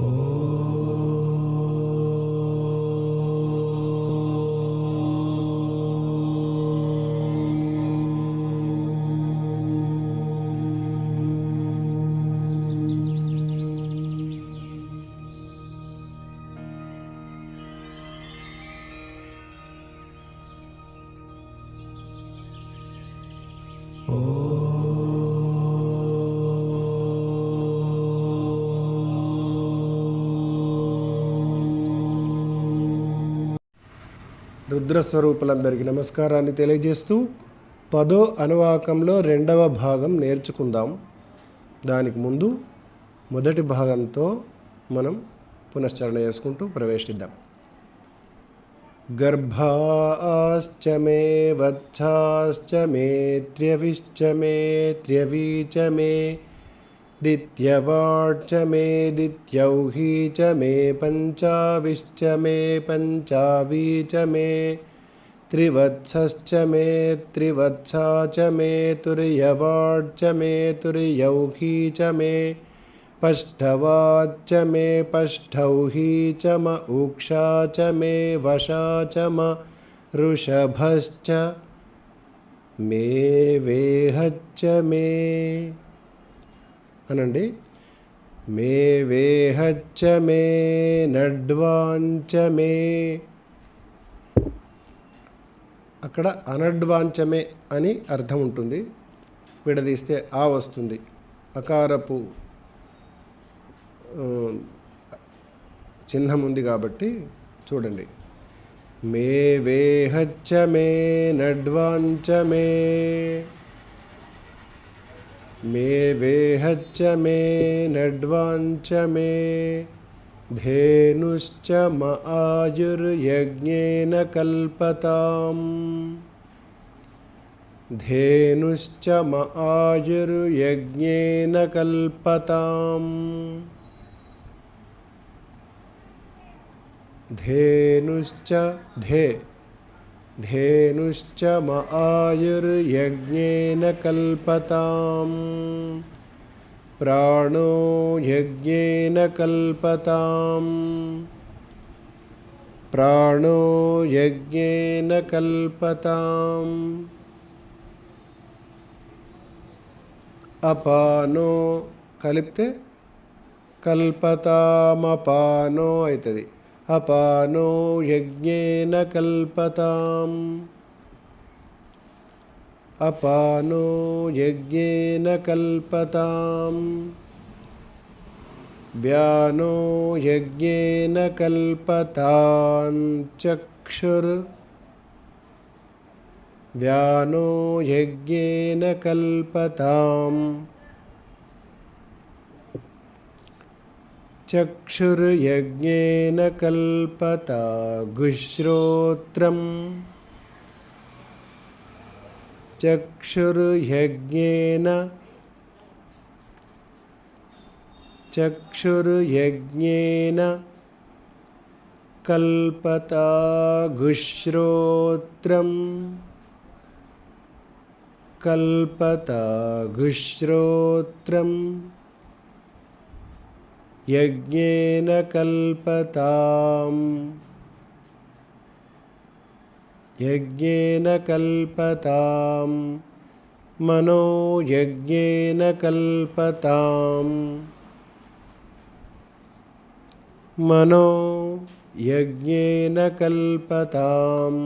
Oh. రుద్రస్వరూపులందరికీ నమస్కారాన్ని తెలియజేస్తూ పదో అనువాకంలో రెండవ భాగం నేర్చుకుందాం. దానికి ముందు మొదటి భాగంతో మనం పునశ్చరణ చేసుకుంటూ ప్రవేశిద్దాం. గర్భాశ్చ మే వత్సాశ్చ మే త్ర్యవిశ్చ మే త్ర్యవీచ మే दित्यवाट् च मे दित्यौही च मे पञ्चाविश्च मे पञ्चावी च मे त्रिवत्सश्च मे त्रिवत्सा च मे तुर्यवाट् च मे तुर्यौही च मे पष्ठवाच्च मे पष्ठौही च म उक्षा च मे वशा च म ऋषभश्च मे वेहच्च मे అనండి. మే వేహచ్చ మే నడ్వాంచ మే. అక్కడ అనడ్వాంచమే అని అర్థం ఉంటుంది. విడదీస్తే ఆ వస్తుంది. అకారపు చిహ్నం ఉంది కాబట్టి చూడండి. మే వేహచ్చ మే నడ్వాంచ మే. मे वेहच्च मे नड्वाञ्च मे धेनुश्च म आयुर्यज्ञेन कल्पताम्। धेनुश्च म आयुर्यज्ञेन कल्पताम्। धेनुश्च धे धेनुश्च म आयुर्यज्ञेन कल्पताम्। प्राणो यज्ञेन कल्पताम्। प्राणो यज्ञेन कल्पताम्। अपानो कलिप्ते कल्पतामपानो एतदि अपानो यज्ञेन कल्पताम्। अपानो यज्ञेन कल्पताम्। व्यानो यज्ञेन कल्पतां चक्षुर्। व्यानो यज्ञेन कल्पताम्। चक्षुर्यज्ञेन कल्पता गुश्रोत्रम् चक्षुर्यज्ञेन चक्षुर्यज्ञेन कल्पता गुश्रोत्रम् कल्पता घुश्रोत्रम् यज्ञेन कल्पताम् यज्ञेन कल्पताम् मनो यज्ञेन कल्पताम् मनो यज्ञेन कल्पताम्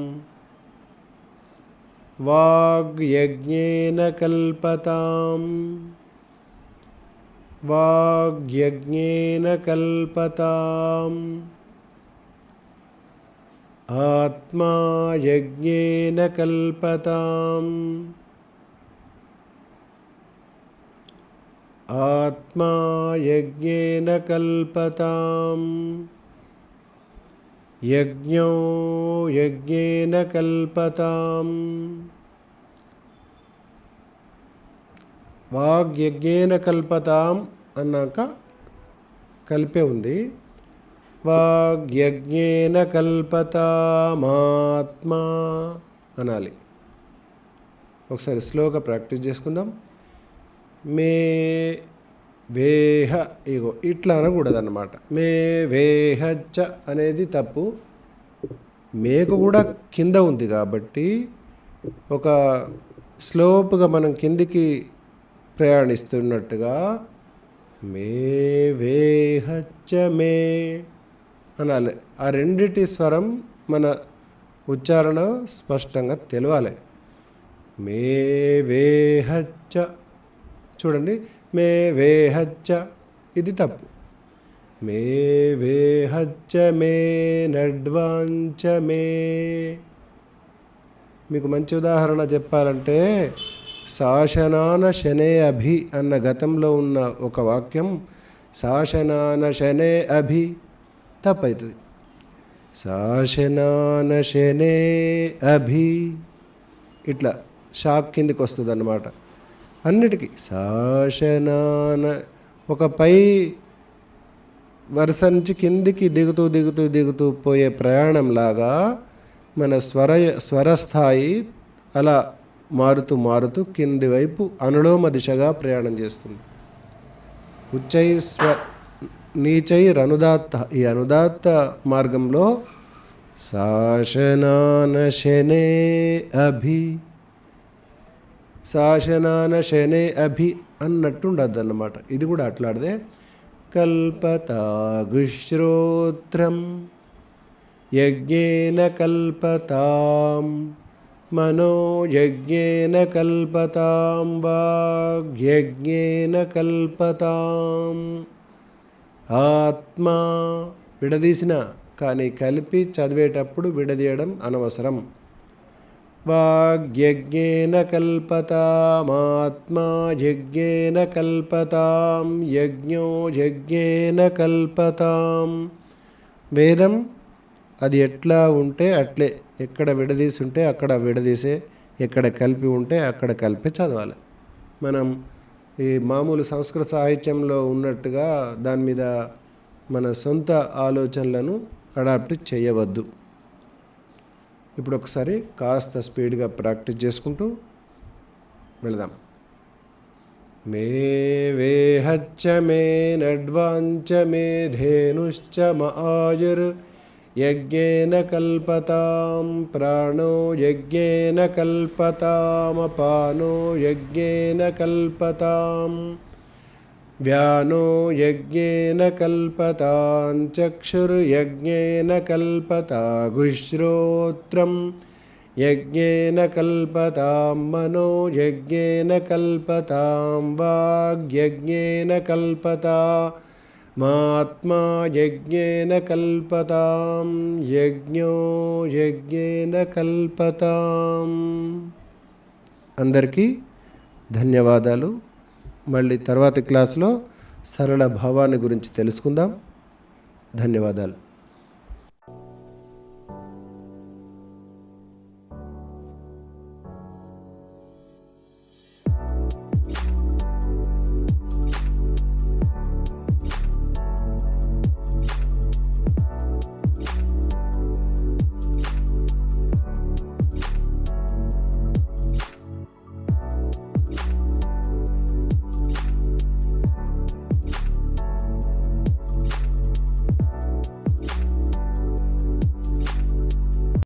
वाग्यज्ञेन कल्पताम् वाग्यज्ञेन कल्पताम्। आत्मा यज्ञेन कल्पताम्। आत्मा यज्ञेन कल्पताम्। यज्ञो यज्ञेन कल्पताम् వాగ్యజ్ఞేన కల్పతాం అన్నాక కలిపే ఉంది. వాగ్యజ్ఞేన కల్పతామాత్మా అనాలి. ఒకసారి స్లోగా ప్రాక్టీస్ చేసుకుందాం. మే వేహ ఇగో ఇట్లా అనకూడదు అన్నమాట మే వేహచ్చ అనేది తప్పు. మేకు కూడా కింద ఉంది కాబట్టి ఒక స్లోప్గా మనం కిందికి ప్రయాణిస్తున్నట్టుగా మే వేహచ్చ మే అనాలి. ఆ రెండిటి స్వరం మన ఉచ్చారణ స్పష్టంగా తెలవాలి. మే వేహచ్చ చూడండి. మే వేహచ్చ ఇది తప్పు. మే వేహచ్చ మే నడ్వాంచ మే. మీకు మంచి ఉదాహరణ చెప్పాలంటే శాసనాన శనే అభి అన్న గతంలో ఉన్న ఒక వాక్యం శాసనాన శనే అభి తప్పవుతుంది శాసనాన శనే అభి ఇట్లా షాక్ కిందికి వస్తుంది అన్నమాట అన్నిటికీ శాసనాన ఒక పై వరుస నుంచి కిందికి దిగుతూ దిగుతూ దిగుతూ పోయే ప్రయాణంలాగా మన స్వర స్వరస్థాయి అలా మారుతూ మారుతూ కింది వైపు అనులోమ దిశగా ప్రయాణం చేస్తుంది. ఉచ్చైస్వ నీచై రనుదాత్త ఈ అనుదాత్త మార్గంలో శాసనాన శనే అభి శాసనాన శనే అభి అన్నట్టు ఉండద్దు అన్నమాట ఇది కూడా అట్లాడితే కల్పతాగుశ్రోత్రం యజ్ఞేన కల్పతాం. మనోయజ్ఞేన కల్పతాం వాగ్యజ్ఞేన కల్పతాం ఆత్మా విడదీసిన కానీ కలిపి చదివేటప్పుడు విడదీయడం అనవసరం. వాగ్యజ్ఞేన కల్పతామాత్మా యజ్ఞేన కల్పతాం యజ్ఞో యజ్ఞేన కల్పతాం. వేదం అది ఎట్లా ఉంటే అట్లే. ఎక్కడ విడదీసి ఉంటే అక్కడ విడదీసే ఎక్కడ కలిపి ఉంటే అక్కడ కలిపి చదవాలి. మనం ఈ మామూలు సంస్కృత సాహిత్యంలో ఉన్నట్టుగా దాని మీద మన సొంత ఆలోచనలను అడాప్ట్ చేయవద్దు. ఇప్పుడు ఒకసారి కాస్త స్పీడ్గా ప్రాక్టీస్ చేసుకుంటూ వెళదాం. మే వేహచ్చ మే నడ్వాంచ మే ధేనుశ్చ మాయుర్ यज्ञेन कल्पतां प्राणो यज्ञेन कल्पतामपानो यज्ञेन कल्पतां व्यानो यज्ञेन कल्पतां चक्षुर्यज्ञेन कल्पता गुश्रोत्रं यज्ञेन कल्पतां मनो यज्ञेन कल्पतां वाग्यज्ञेन कल्पता మాత్మా యజ్ఞేన కల్పతాం యజ్ఞో యజ్ఞేన కల్పతాం అందరికీ ధన్యవాదాలు. మళ్ళీ తర్వాతి క్లాస్లో సరళ భావాన్ని గురించి తెలుసుకుందాం. ధన్యవాదాలు.